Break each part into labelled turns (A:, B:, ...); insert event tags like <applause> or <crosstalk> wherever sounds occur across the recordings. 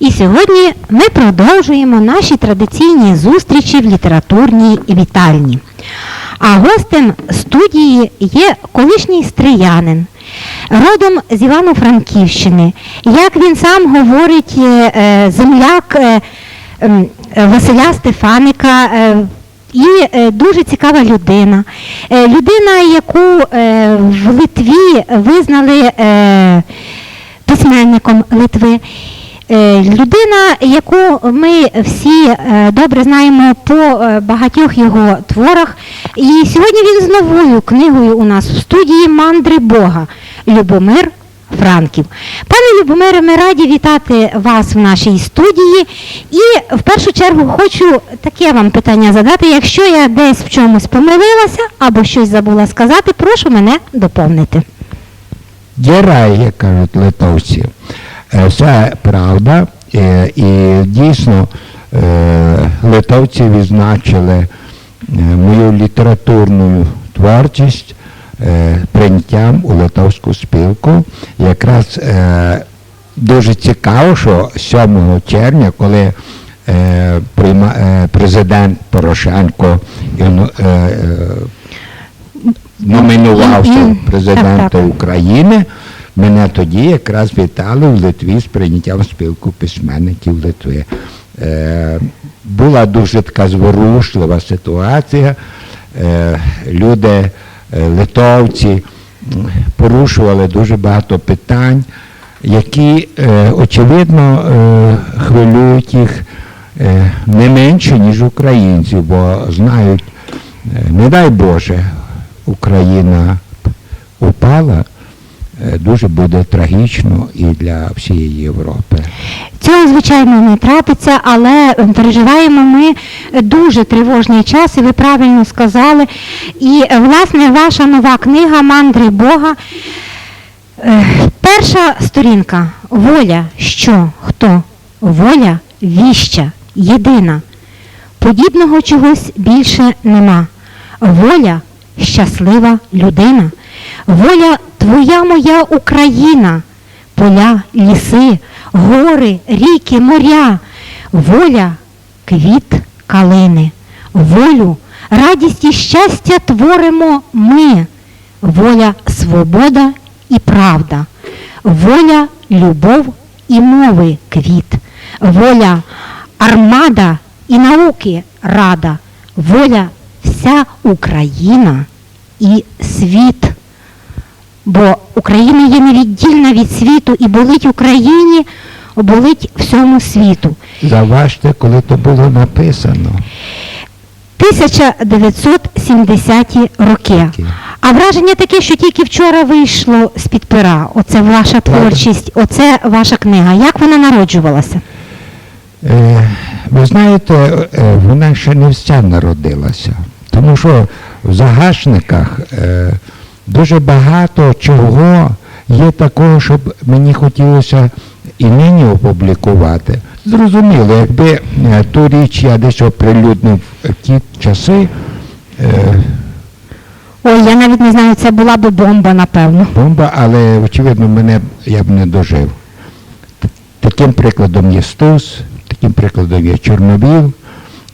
A: І сьогодні ми продовжуємо наші традиційні зустрічі в літературній вітальні. А гостем студії є колишній стріянин, родом з Івано-Франківщини. Як він сам говорить, е, е, земляк е, Василя Стефаника. І дуже цікава людина. Людина, яку в Литві визнали письменником Литви. Е, Людина, яку ми всі е, добре знаємо по е, багатьох його творах. І сьогодні він з новою книгою у нас в студії Мандри Бога Любомир Франків. Пане Любомире, ми раді вітати вас в нашій студії. І в першу чергу хочу таке вам питання задати. Якщо я десь в чомусь помилилася або щось забула сказати, прошу мене доповнити.
B: Є рай, як кажуть литовці. Е, Це правда. Е, І дійсно е, литовці відзначили мою літературну творчість прийняттям у литовську спілку. Якраз дуже цікаво, що 7 червня, коли президент Порошенко номінувався
A: так.
B: України. Мене тоді якраз вітали в Литві з прийняттям спілку письменників Литви. Е, була дуже така зворушлива ситуація. Е, люди, е, литовці порушували дуже багато питань, які, е, очевидно, е, хвилюють їх е, не менше, ніж українців, бо знають, е, не дай Боже, Україна упала, дуже буде трагічно і для всієї Європи.
A: Цього, звичайно, не трапиться, але е, переживаємо ми дуже тривожний час, і ви правильно сказали. І, е, власне, ваша нова книга Мандри Бога. Е, Перша сторінка воля, що, хто? Воля віща, єдина. Подібного чогось більше нема. Воля щаслива людина. Воля твоя моя Україна, поля, ліси, гори, ріки, моря, воля квіт калини, волю, радість і щастя творимо ми, воля свобода і правда, воля любов і мови квіт, воля армада і науки рада, воля вся Україна і світ. Бо Україна є невіддільна від світу і болить Україні, болить всьому світу.
B: Заважте, коли то було написано.
A: 1970-ті роки. А враження таке, що тільки вчора вийшло з-під пера. Оце ваша творчість, оце ваша книга. Як вона народжувалася?
B: Е, ви знаєте, е, вона ще не вся народилася. Тому що в загашниках е, дуже багато чого є такого, щоб мені хотілося і нині опублікувати. Зрозуміло, якби е, ту річ я десь оприлюднив в ті часи, е,
A: Ой, я навіть не знаю, це була би бомба, напевно.
B: бомба, але очевидно мене я б не дожив. Таким прикладом є Стус, таким прикладом є Чорнобіл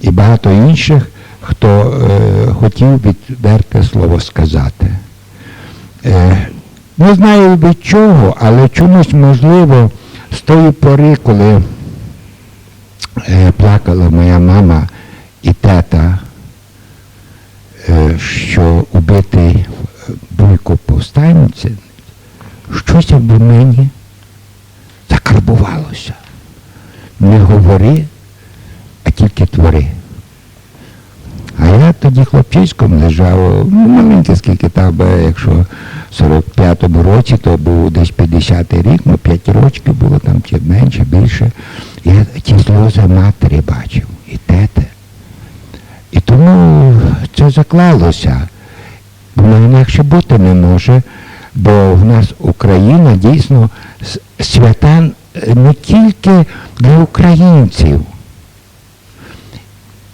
B: і багато інших, хто е, хотів відверте слово сказати. Е, не знаю від чого, але чомусь можливо з тої пори, коли е, плакала моя мама і тета, е, що убитий Буйко повстанці, щось в мені закарбувалося. Не говори, а тільки твори. А я тоді хлопчиськом лежав, ну, маленький, скільки там, якщо 45-му році, то був десь 50-й рік, ну 5 років було там чи менше, більше. Я ті сльози матері бачив, і тете. вже заклалося. Воно інакше бути не може, бо в нас Україна дійсно свята не тільки для українців.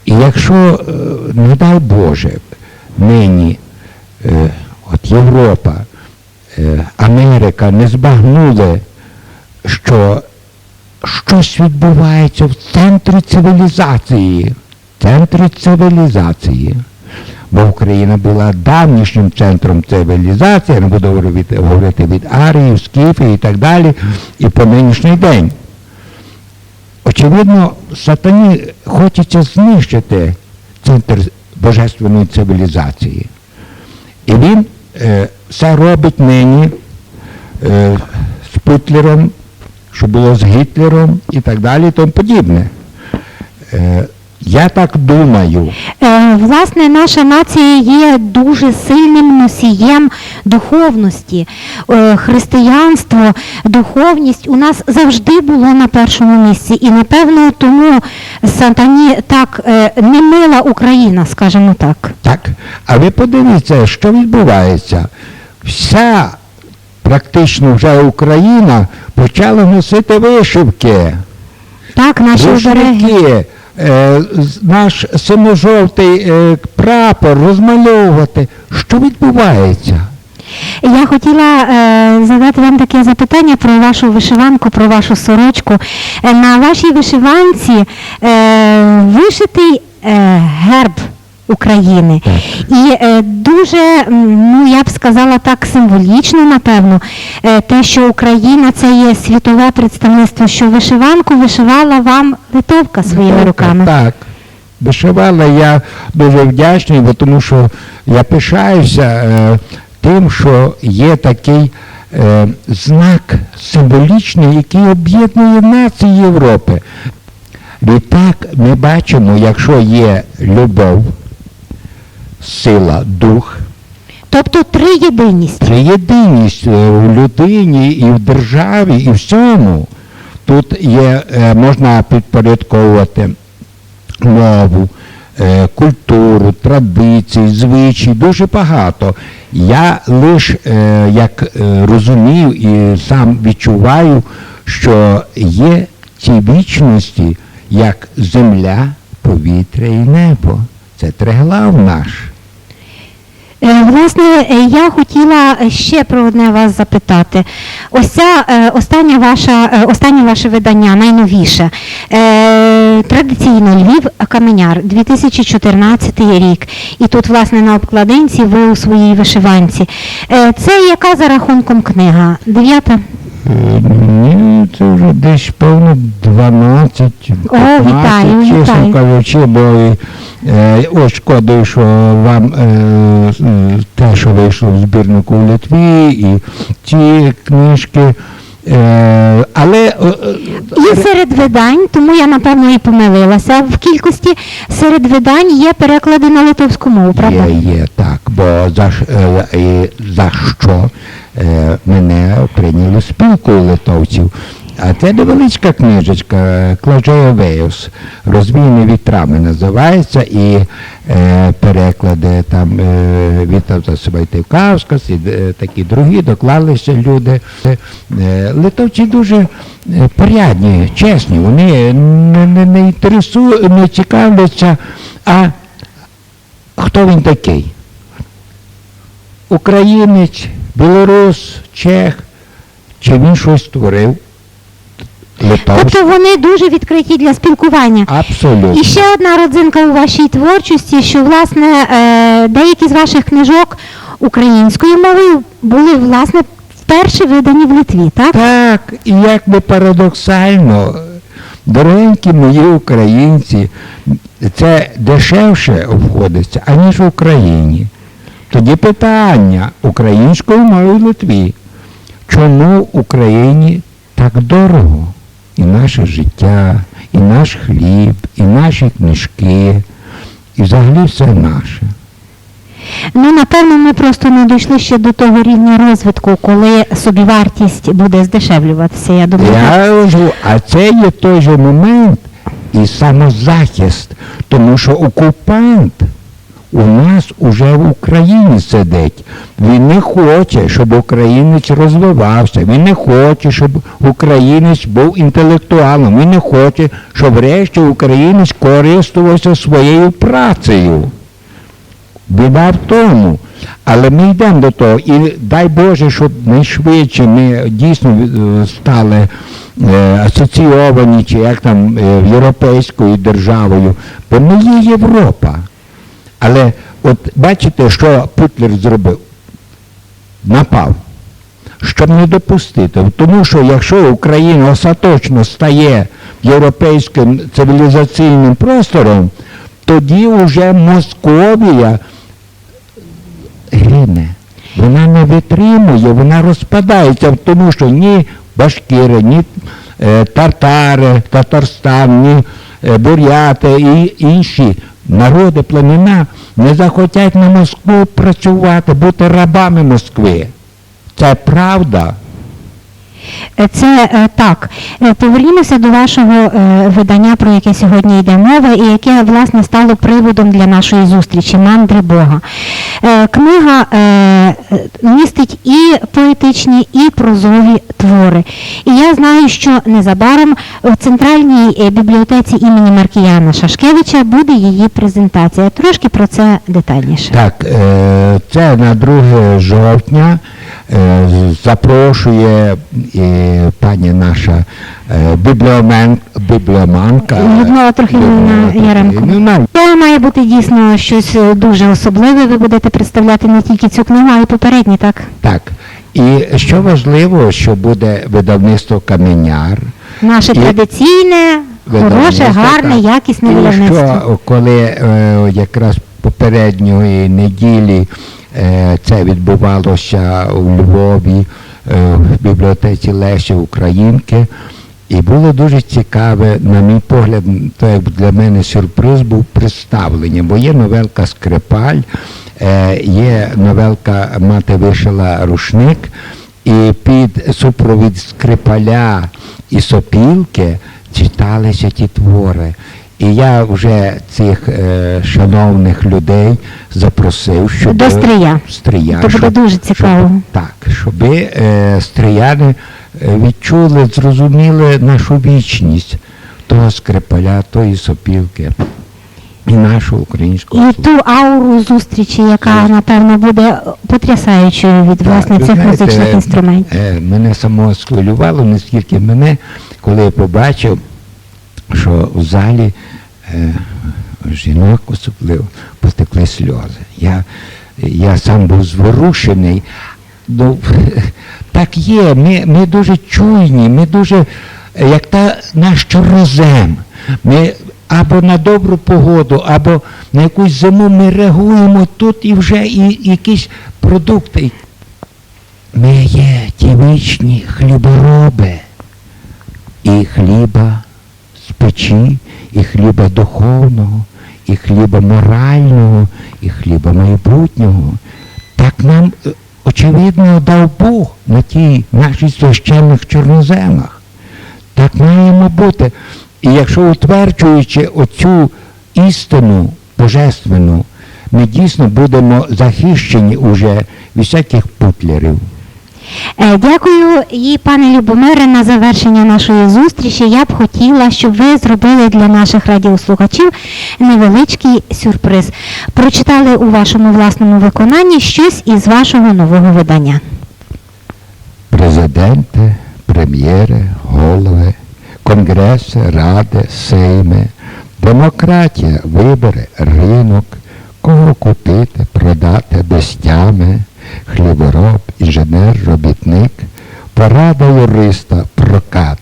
B: І якщо, е, не дай Боже, нині е, от Європа, Америка не збагнули, що щось відбувається в центрі цивілізації. Центрі цивілізації. Бо Україна була давнішнім центром цивілізації, я не буду говорити, говорити від Арії, Скіфії і так далі, і по нинішній день. Очевидно, сатані хочеться знищити центр божественної цивілізації. І він е, це робить нині е, з Путлером, що було з Гітлером і так далі, і тому подібне. Е, я так думаю,
A: Е, Власне, наша нація є дуже сильним носієм духовності. Е, Християнство, духовність у нас завжди було на першому місці. І напевно тому сатані так е, не мила Україна, скажімо так.
B: так. А ви подивіться, що відбувається. Вся практично вже Україна почала носити вишивки.
A: Так, наші обереги.
B: Е, наш синьо-жовтий е, прапор розмальовувати. Що відбувається?
A: Я хотіла е, задати вам таке запитання про вашу вишиванку, про вашу сорочку. Е, на вашій вишиванці е, вишитий е, герб України. І е, дуже, ну я б сказала так, символічно, напевно, е, те, що Україна це є світове представництво, що вишиванку вишивала вам литовка своїми
B: Так,
A: руками.
B: Так. Вишивала я дуже вдячний, бо тому що я пишаюся е, тим, що є такий е, знак символічний, який об'єднує нації Європи. Відтак ми бачимо, якщо є любов, сила, дух,
A: Тобто триєдиність.
B: Триєдиність е, в людині і в державі, і в всьому. Тут є, е, можна підпорядковувати мову, е, культуру, традиції, звичаї, дуже багато. Я лише як розумів і сам відчуваю, що є ті вічності, як земля, повітря і небо. Це триглав наш.
A: Е, Власне, е, я хотіла ще про одне вас запитати. Ось ця е, остання останнє ваше видання, найновіше. Традиційно Львів Каменяр, 2014 рік. І тут, власне, на обкладинці ви у своїй вишиванці. Це яка за рахунком книга? Дев'ята?
B: Ні, це вже десь певно 12, 15,
A: вітаю,
B: чесно
A: вітаю.
B: кажучи, бо е, ось шкода, що вам е, е, те, що вийшло в збірнику в Литві, і ці книжки. Е, але е, е,
A: Є серед видань, тому я напевно і помилилася в кількості. Серед видань є переклади на литовську мову, правда?
B: Є, є, так, бо за, ш- е, і за що мене прийняли спілку литовців. А це невеличка книжечка Клажея Веюс, розвійні вітрами називається, і е, переклади там е, Вітавта Свайтивкавскас і е, такі другі доклалися люди. Е, литовці дуже е, порядні, чесні, вони не, не, не інтересують, не цікавляться, а хто він такий? Українець, білорус, чех, чи він щось створив? Литовський?
A: Тобто вони дуже відкриті для спілкування.
B: Абсолютно.
A: І ще одна родзинка у вашій творчості, що власне е, деякі з ваших книжок українською мовою були власне вперше видані в Литві, так?
B: Так, і як би парадоксально, дорогенькі мої українці, це дешевше обходиться, аніж в Україні. Тоді питання українською мовою в Литві. Чому в Україні так дорого? І наше життя, і наш хліб, і наші книжки, і взагалі все наше.
A: Ну напевно, ми просто не дійшли ще до того рівня розвитку, коли собівартість буде здешевлюватися. Я думаю.
B: Я кажу, а це є той же момент і самозахист, тому що окупант, у нас уже в Україні сидить. Він не хоче, щоб українець розвивався. Він не хоче, щоб українець був інтелектуалом. Він не хоче, щоб врешті українець користувався своєю працею. Біда в тому. Але ми йдемо до того. І дай Боже, щоб найшвидше ми дійсно е, стали е, асоційовані, чи як там е, європейською державою, бо ми є Європа. Але от бачите, що Путлер зробив? Напав. Щоб не допустити. Тому що якщо Україна остаточно стає європейським цивілізаційним простором, тоді вже Московія гине. Вона не витримує, вона розпадається, тому що ні башкири, ні е, татари, Татарстан, ні е, буряти і інші народи, племена не захотять на Москву працювати, бути рабами Москви. Це правда.
A: Е, Це е, так. Е, Повернімося до вашого видання, про яке сьогодні йде мова, і яке власне стало приводом для нашої зустрічі Мандри Бога. Книга містить і поетичні, і прозові твори. І я знаю, що незабаром в центральній бібліотеці імені Маркіяна Шашкевича буде її презентація. Трошки про це детальніше.
B: Так, це на 2 жовтня запрошує е, пані наша е, бібліомен, бібліоманка.
A: Людмила Трохимівна Яремко.
B: Трохимівна.
A: Це має бути дійсно щось е, дуже особливе. Ви будете представляти не тільки цю книгу, а й попередні, так?
B: Так. І що важливо, що буде видавництво Каменяр.
A: Наше
B: І
A: традиційне, хороше, гарне,
B: так.
A: якісне
B: І що коли е, якраз попередньої неділі е, це відбувалося у Львові е, в бібліотеці Лесі Українки. І було дуже цікаве, на мій погляд, то як для мене сюрприз був представлення, бо є новелка Скрипаль, е, є новелка Мати вишила рушник, і під супровід скрипаля і сопілки читалися ті твори. І я вже цих е, шановних людей запросив, щоб
A: До Стрия.
B: Стрия,
A: То буде
B: щоб-
A: дуже цікаво.
B: щоб- так, щоб е, стрияни е, відчули, зрозуміли нашу вічність того скрипаля, тої сопілки і нашу українську
A: І ту ауру зустрічі, яка напевно буде потрясаючою від власне цих
B: знаєте,
A: музичних інструментів.
B: е, Мене самого схвилювало, наскільки мене, коли я побачив, що в залі е, жінок особливо потекли сльози. Я, я сам був зворушений. Ну, <laughs> так є, ми, ми дуже чуйні, ми дуже, як та наш чорнозем. Ми або на добру погоду, або на якусь зиму ми реагуємо тут і вже і, якісь продукти. Ми є ті вічні хлібороби. І хліба печі, і хліба духовного, і хліба морального, і хліба майбутнього. Так нам, е, очевидно, дав Бог на тій нашій священних чорноземах. Так маємо бути. І якщо утверджуючи оцю істину божественну, ми дійсно будемо захищені уже від всяких путлерів.
A: Е, Дякую і пане Любомире на завершення нашої зустрічі. Я б хотіла, щоб ви зробили для наших радіослухачів невеличкий сюрприз. Прочитали у вашому власному виконанні щось із вашого нового видання.
B: президенти, прем'єри, голови, конгреси, ради, сейми, демократія, вибори, ринок, кого купити, продати без тями, хлібороб, інженер, робітник, порада юриста, прокат,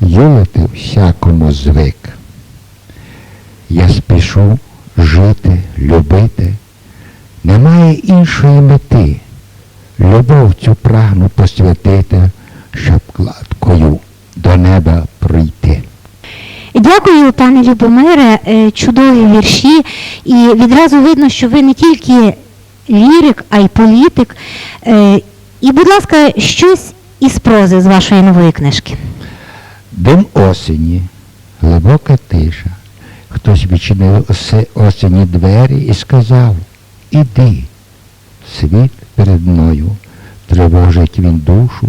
B: юлити всякому звик. Я спішу жити, любити, немає іншої мети. Любов цю прагну посвятити, щоб кладкою до неба прийти.
A: Дякую, пане Любомире, е, чудові вірші. І відразу видно, що ви не тільки лірик, а й політик. Е, І, будь ласка, щось із прози з вашої нової книжки.
B: Дим осені, глибока тиша. Хтось відчинив осе- осені двері і сказав, іди, світ перед мною, тривожить він душу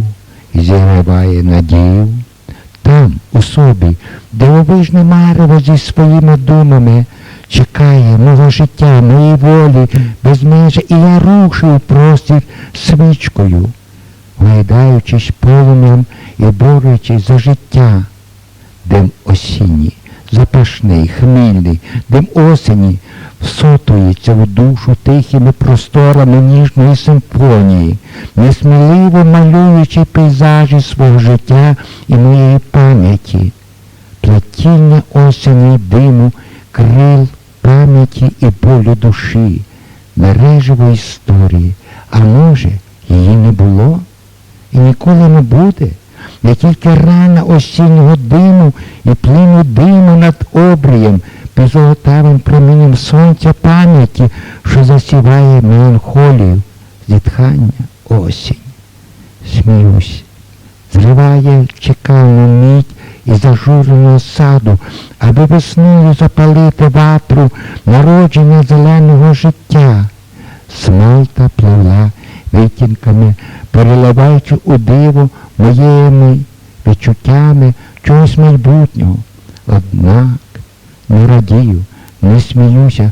B: і зігріває надію. Там, у собі, дивовижне марево зі своїми думами, чекає мого життя, моєї волі, без межі, і я рушив простір свічкою, гойдаючись полум'ям і борючись за життя. Дим осінній, запашний, хмільний, дим осені всотується в душу тихими просторами ніжної симфонії, несміливо малюючи пейзажі свого життя і моєї пам'яті. Плетіння осені диму, крил пам'яті і болю душі, мережево історії, а може, її не було і ніколи не буде. Не тільки рана осіннього диму і плину диму над обрієм, під золотавим промінням сонця пам'яті, що засіває меланхолію, зітхання осінь. Сміюсь, зриває чекальну мить із зажуреного саду, аби весною запалити ватру народження зеленого життя. Смалта пливла витінками, переливаючи у диво моїми відчуттями чогось майбутнього. Однак не радію, не сміюся,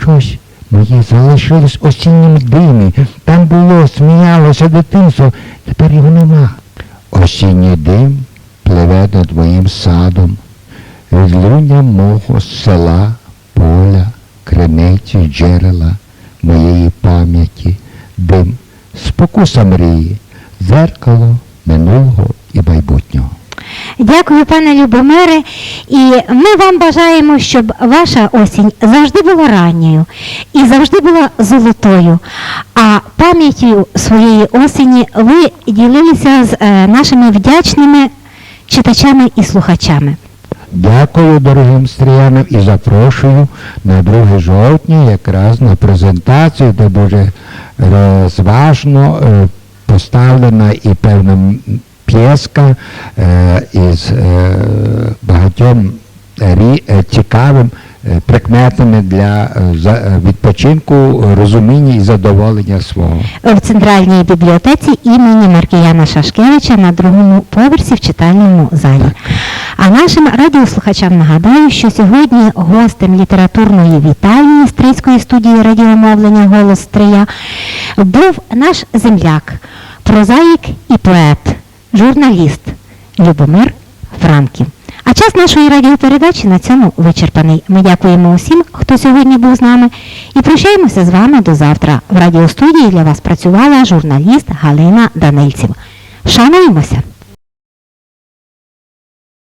B: щось моє залишилось осіннім димі. Там було, сміялося дитинство, тепер його нема. Осінній дим пливе над моїм садом, відлуння мого села, поля, криниці, джерела моєї пам'яті, дим, спокуса мрії, дзеркало минулого і майбутнього.
A: Дякую, пане Любомире. І ми вам бажаємо, щоб ваша осінь завжди була ранньою і завжди була золотою. А пам'яттю своєї осені ви ділилися з е, нашими вдячними читачами і слухачами.
B: Дякую дорогим стріянам і запрошую на 2 жовтня якраз на презентацію, де дуже розважно е, поставлена і певна п'єска е, із е, багатьом цікавим прикметами для е, е, відпочинку, розуміння і задоволення свого.
A: в Центральній бібліотеці імені Маркіяна Шашкевича на другому поверсі в читальному залі. А нашим радіослухачам нагадаю, що сьогодні гостем літературної вітальні Стрийської студії радіомовлення Голос Стрия був наш земляк, прозаїк і поет, журналіст Любомир Франків. А час нашої радіопередачі на цьому вичерпаний. Ми дякуємо усім, хто сьогодні був з нами, і прощаємося з вами до завтра. В радіостудії для вас працювала журналіст Галина Данильців. Шануємося!